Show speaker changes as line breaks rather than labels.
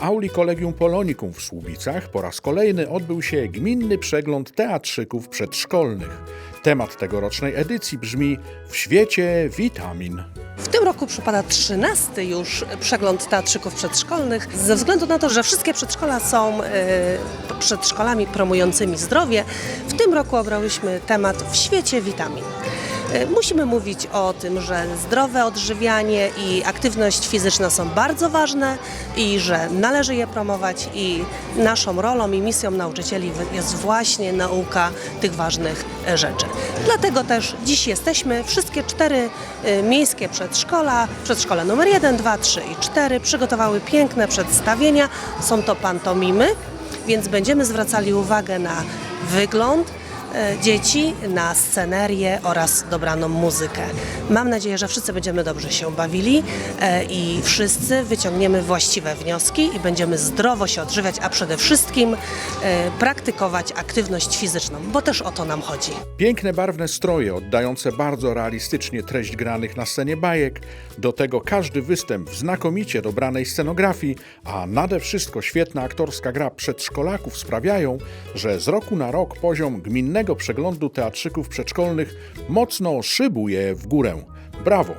Gimnazjum i Kolegium Polonikum w Słubicach po raz kolejny odbył się gminny przegląd teatrzyków przedszkolnych. Temat tegorocznej edycji brzmi W świecie witamin.
W tym roku przypada 13 już przegląd teatrzyków przedszkolnych, ze względu na to, że wszystkie przedszkola są e, przedszkolami promującymi zdrowie. W tym roku obrałyśmy temat w świecie witamin. E, Musimy mówić o tym, że zdrowe odżywianie i aktywność fizyczna są bardzo ważne i że należy je promować i naszą rolą i misją nauczycieli jest właśnie nauka tych ważnych e, rzeczy. Dlatego też dziś jesteśmy, wszystkie cztery e, miejskie przedszkola, przedszkole numer 1, 2, 3 i 4 przygotowały piękne przedstawienia. Są to pantomimy, więc będziemy zwracali uwagę na wygląd, dzieci na scenerię oraz dobraną muzykę. Mam nadzieję, że wszyscy będziemy dobrze się bawili e, i wszyscy wyciągniemy właściwe wnioski i będziemy zdrowo się odżywiać, a przede wszystkim e, praktykować aktywność fizyczną, bo też o to nam chodzi.
Piękne, barwne stroje oddające bardzo realistycznie treść granych na scenie bajek, do tego każdy występ w znakomicie dobranej scenografii, a nade wszystko świetna aktorska gra przedszkolaków sprawiają, że z roku na rok poziom gminnego przeglądu teatrzyków przedszkolnych mocno szybuje w górę. Brawo!